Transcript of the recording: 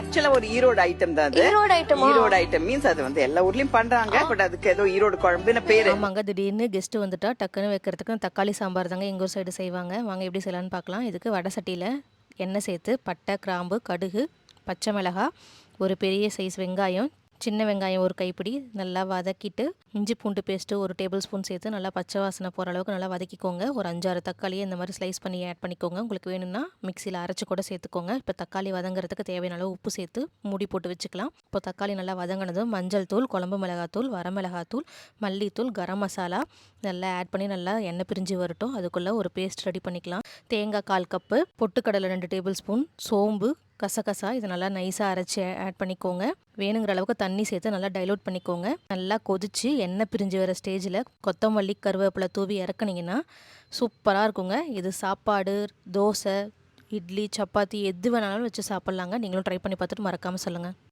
ஆக்சுவலா ஒரு ஈரோடு ஐட்டம் தான் அது. ஈரோடு ஐட்டமா ஈரோடு ஐட்டம் மீன்ஸ் அது வந்து எல்லா ஊர்லயும் பண்றாங்க. பட் அதுக்கு ஏதோ ஈரோடு குழம்புன்னு பேரு. ஆமாங்க திடீர்னு கெஸ்ட் வந்துட்டா டக்குன்னு வைக்கிறதுக்கு தக்காளி சாம்பார் தாங்க எங்கள் ஊர் சைடு செய்வாங்க. வாங்க எப்படி செய்யலாம்னு பார்க்கலாம். இதுக்கு வடை சட்டியில் எண்ணெய் சேர்த்து பட்டை கிராம்பு கடுகு பச்சை மிளகாய் ஒரு பெரிய சைஸ் வெங்காயம் சின்ன வெங்காயம் ஒரு கைப்பிடி நல்லா வதக்கிட்டு இஞ்சி பூண்டு பேஸ்ட்டு ஒரு டேபிள் ஸ்பூன் சேர்த்து நல்லா பச்சை வாசனை போகிற அளவுக்கு நல்லா வதக்கிக்கோங்க. ஒரு அஞ்சாறு தக்காளியை இந்த மாதிரி ஸ்லைஸ் பண்ணி ஆட் பண்ணிக்கோங்க. உங்களுக்கு வேணும்னா மிக்சியில் அரைச்சி கூட சேர்த்துக்கோங்க. இப்போ தக்காளி வதங்குறதுக்கு தேவையான அளவு உப்பு சேர்த்து மூடி போட்டு வச்சுக்கலாம். இப்போ தக்காளி நல்லா வதங்கினதும் மஞ்சள் தூள் குழம்பு மிளகாத்தூள் வரமிளகாத்தூள் மல்லித்தூள் கரம் மசாலா நல்லா ஆட் பண்ணி நல்லா எண்ணெய் பிரிஞ்சு வரட்டும். அதுக்குள்ளே ஒரு பேஸ்ட் ரெடி பண்ணிக்கலாம். தேங்காய் கால் கப்பு பொட்டுக்கடலை ரெண்டு டேபிள் ஸ்பூன் சோம்பு கசகசா இது நல்லா நைஸாக அரைச்சி ஆட் பண்ணிக்கோங்க. வேணுங்கிற அளவுக்கு தண்ணி சேர்த்து நல்லா டைலூட் பண்ணிக்கோங்க. நல்லா கொதிச்சு எண்ணெய் பிரிஞ்சு வர ஸ்டேஜில் கொத்தமல்லி கருவேப்பிலை தூவி இறக்குனீங்கன்னா சூப்பராக இருக்குங்க. இது சாப்பாடு தோசை இட்லி சப்பாத்தி எது வேணாலும் வச்சு சாப்பிட்லாங்க. நீங்களும் ட்ரை பண்ணி பார்த்துட்டு மறக்காமல் சொல்லுங்கள்